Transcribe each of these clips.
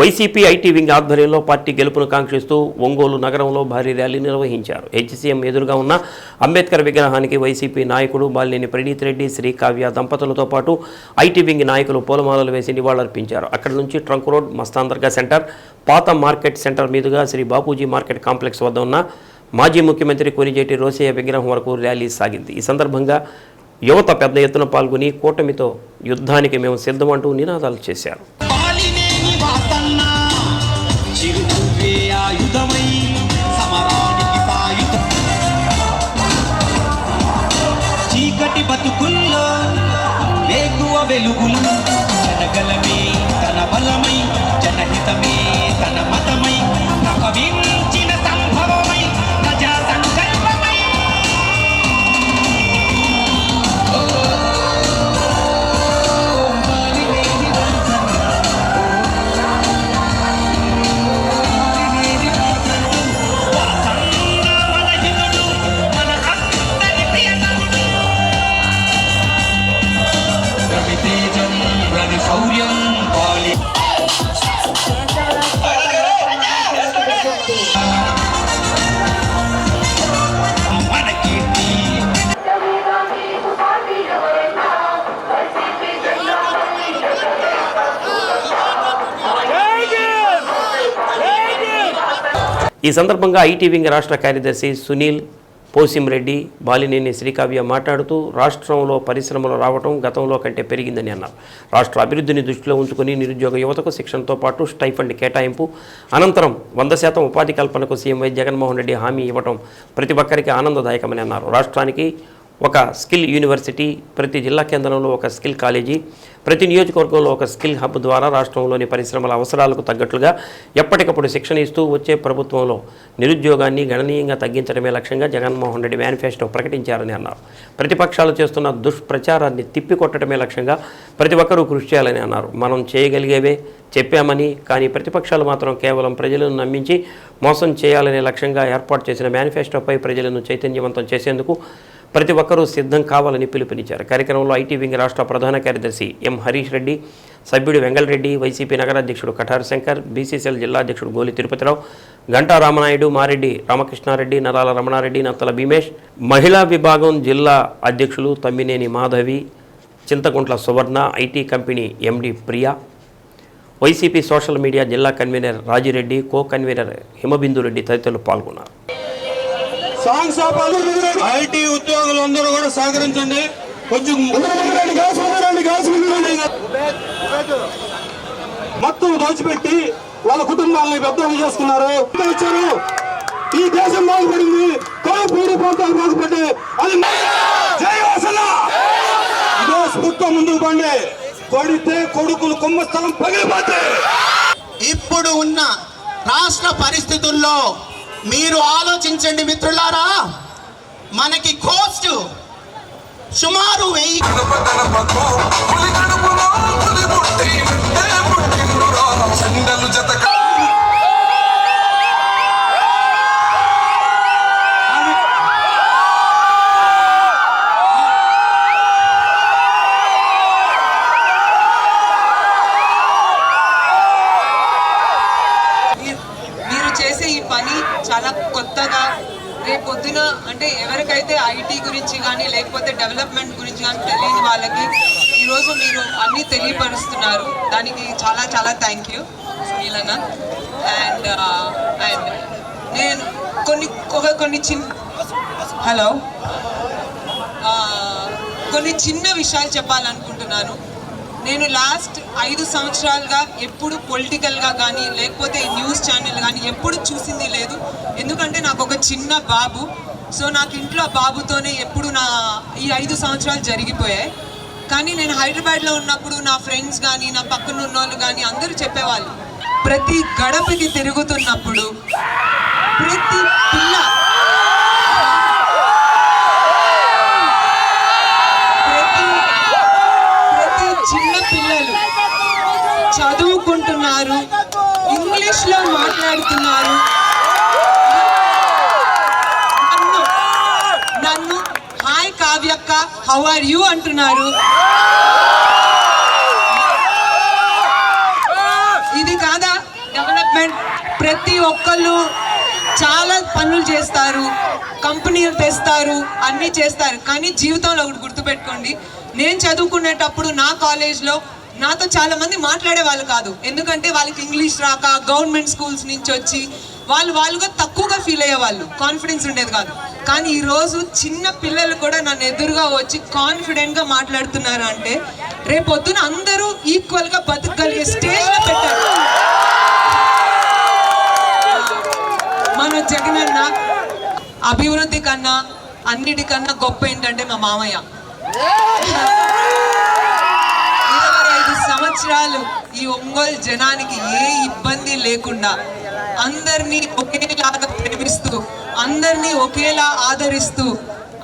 YCP IT wing ఆధ్వర్యంలో party గెలుపును కాంక్షిస్తూ ఒంగోలు నగరంలో భారీ ర్యాలీ నిర్వహించారు. హెచ్సీఎం ఎదురుగా ఉన్న అంబేద్కర్ విగ్రహానికి వైసీపీ నాయకుడు బాలినేని ప్రణీత్ రెడ్డి శ్రీకావ్య దంపతులతో పాటు ఐటీ వింగ్ నాయకులు పూలమాలలు వేసి నివాళులర్పించారు. అక్కడి నుంచి ట్రంక్ రోడ్ మస్తాన్ సెంటర్ పాత మార్కెట్ సెంటర్ మీదుగా శ్రీ బాపూజీ మార్కెట్ కాంప్లెక్స్ వద్ద ఉన్న మాజీ ముఖ్యమంత్రి కొనిజేటి రోసయ్య విగ్రహం వరకు ర్యాలీ సాగింది. ఈ సందర్భంగా యువత పెద్ద ఎత్తున పాల్గొని కూటమితో యుద్ధానికి మేము సిద్ధమంటూ నినాదాలు చేశారు. వెలుగులు జనగలమే తన బలమై జనహితమే తన ఈ సందర్భంగా ఐటీ వింగ్ రాష్ట్ర కార్యదర్శి సునీల్ పోసింరెడ్డి బాలినేని శ్రీకావ్య మాట్లాడుతూ రాష్ట్రంలో పరిశ్రమలు రావటం గతంలో కంటే పెరిగిందని అన్నారు. రాష్ట్ర అభివృద్ధిని దృష్టిలో ఉంచుకుని నిరుద్యోగ యువతకు శిక్షణతో పాటు స్టైఫండ్ కేటాయింపు అనంతరం వంద శాతం ఉపాధి కల్పనకు సీఎం వై జగన్మోహన్ రెడ్డి హామీ ఇవ్వటం ప్రతి ఒక్కరికి ఆనందదాయకమని అన్నారు. రాష్ట్రానికి ఒక స్కిల్ యూనివర్సిటీ ప్రతి జిల్లా కేంద్రంలో ఒక స్కిల్ కాలేజీ ప్రతి నియోజకవర్గంలో ఒక స్కిల్ హబ్ ద్వారా రాష్ట్రంలోని పరిశ్రమల అవసరాలకు తగ్గట్లుగా ఎప్పటికప్పుడు శిక్షణ ఇస్తూ వచ్చే ప్రభుత్వంలో నిరుద్యోగాన్ని గణనీయంగా తగ్గించడమే లక్ష్యంగా జగన్మోహన్ రెడ్డి మేనిఫెస్టో ప్రకటించారని అన్నారు. ప్రతిపక్షాలు చేస్తున్న దుష్ప్రచారాన్ని తిప్పికొట్టడమే లక్ష్యంగా ప్రతి ఒక్కరూ కృషి చేయాలని అన్నారు. మనం చేయగలిగేవే చెప్పామని కానీ ప్రతిపక్షాలు మాత్రం కేవలం ప్రజలను నమ్మించి మోసం చేయాలనే లక్ష్యంగా ఏర్పాటు చేసిన మేనిఫెస్టోపై ప్రజలను చైతన్యవంతం చేసేందుకు ప్రతి ఒక్కరూ సిద్ధం కావాలని పిలుపునిచ్చారు. కార్యక్రమంలో ఐటీ వింగ్ రాష్ట్ర ప్రధాన కార్యదర్శి ఎం హరీష్ రెడ్డి సభ్యుడు వెంగళరెడ్డి వైసీపీ నగరాధ్యక్షుడు కఠార్ శంకర్ బీసీసీఎల్ జిల్లా అధ్యక్షుడు గోలి తిరుపతిరావు గంటా రామనాయుడు మారెడ్డి రామకృష్ణారెడ్డి నరాల రమణారెడ్డి నత్తల భీమేష్ మహిళా విభాగం జిల్లా అధ్యక్షులు Tammineni Madhavi Chinthakuntla Suvarna IT company MD Priya YCP social media జిల్లా convener Rajireddy co convener Himabindureddy తదితరులు పాల్గొన్నారు. సాంగ్స్ ఆపాలి ఐటీ ఉద్యోగులందరూ కూడా సహకరించండి. కొంచెం మొత్తం దోచిపెట్టి వాళ్ళ కుటుంబాలని పెద్దలు చేసుకున్నారు. ఇచ్చారు ఈ దేశం బాగుపడింది. కానీ పీడి ప్రాంతాలు బాగుపడ్డాయి అది మన- స్ఫూర్తితో ముందుకు పండి. కొడితే కొడుకులు కుంభస్థలం పగిలిపోతే ఇప్పుడు ఉన్న రాష్ట్ర పరిస్థితుల్లో మీరు ఆలోచించండి మిత్రులారా. మనకి కోస్ట్ సుమారు వెయ్యి చెండలు జత చాలా కొత్తగా రేపు పొద్దున అంటే ఎవరికైతే ఐటీ గురించి కానీ లేకపోతే డెవలప్మెంట్ గురించి కానీ తెలియని వాళ్ళకి ఈరోజు మీరు అన్నీ తెలియపరుస్తున్నారు. దానికి చాలా చాలా థ్యాంక్ యూ సునీలన్న. అండ్ అండ్ నేను కొన్ని ఒక- కొన్ని చిన్న హలో కొన్ని చిన్న విషయాలు చెప్పాలనుకుంటున్నాను. నేను లాస్ట్ ఐదు సంవత్సరాలుగా ఎప్పుడు పొలిటికల్గా కానీ లేకపోతే న్యూస్ ఛానల్ కానీ ఎప్పుడు చూసింది లేదు. ఎందుకంటే నాకు ఒక చిన్న బాబు. సో నాకు ఇంట్లో బాబుతోనే ఎప్పుడు నా ఈ ఐదు సంవత్సరాలు జరిగిపోయాయి. కానీ నేను హైదరాబాద్లో ఉన్నప్పుడు నా ఫ్రెండ్స్ కానీ నా పక్కన ఉన్న వాళ్ళు కానీ అందరూ చెప్పేవాళ్ళు ప్రతి గడపకి తిరుగుతున్నప్పుడు ప్రతి పిల్ల ప్రతి ప్రతి చిన్న పిల్లలు చదువుకుంటున్నారు ఇంగ్లీష్లో మాట్లాడుతున్నారు. నన్ను నన్ను హాయ్ కావ్యక్క హౌ ఆర్ యూ అంటున్నారు. ఇది కాదా? డెవలప్మెంట్ ప్రతి ఒక్కళ్ళు చాలా పనులు చేస్తారు. కంపెనీలు తెస్తారు అన్నీ చేస్తారు. కానీ జీవితంలో ఒకటి గుర్తుపెట్టుకోండి. నేను చదువుకునేటప్పుడు నా కాలేజ్లో నాతో చాలా మంది మాట్లాడే వాళ్ళు కాదు. ఎందుకంటే వాళ్ళకి ఇంగ్లీష్ రాక గవర్నమెంట్ స్కూల్స్ నుంచి వచ్చి వాళ్ళు వాళ్ళుగా తక్కువగా ఫీల్ అయ్యేవాళ్ళు కాన్ఫిడెన్స్ ఉండేది కాదు. కానీ ఈరోజు చిన్న పిల్లలు కూడా నన్ను ఎదురుగా వచ్చి కాన్ఫిడెంట్గా మాట్లాడుతున్నారు అంటే రేపొద్దున అందరూ ఈక్వల్గా బతకగలిగే స్టేజ్లో పెట్టారు. మన అన్న అభివృద్ధి కన్నా అన్నిటికన్నా గొప్ప ఏంటంటే మా మామయ్య. సంవత్సరాలు ఈ ఒంగోలు జనానికి ఏ ఇబ్బంది లేకుండా అందరినీ ఒకేలాగా ప్రేమిస్తూ అందరినీ ఒకేలా ఆదరిస్తూ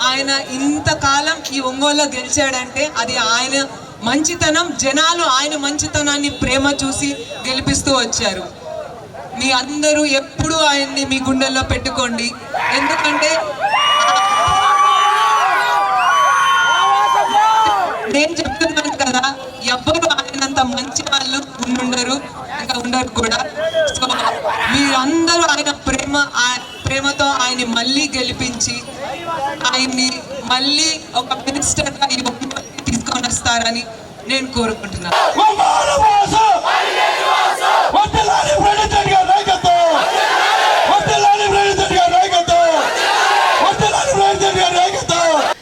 ఆయన ఇంతకాలం ఈ ఒంగోలులో గెలిచాడంటే అది ఆయన మంచితనం జనాలు ఆయన మంచితనాన్ని ప్రేమ చూసి గెలిపిస్తూ వచ్చారు. మీ అందరూ ఎప్పుడూ ఆయన్ని మీ గుండెల్లో పెట్టుకోండి. ఎందుకంటే నేను చెప్తున్నాను కదా ఎవ్వరు మంచి వాళ్ళు ఉండుండరు ఇంకా ఉండరు కూడా. సో మీరందరూ ఆయన ప్రేమ ప్రేమతో ఆయన్ని మళ్ళీ గెలిపించి ఆయన్ని మళ్ళీ ఒక మినిస్టర్గా ఈ తీసుకొని వస్తారని నేను కోరుకుంటున్నాను.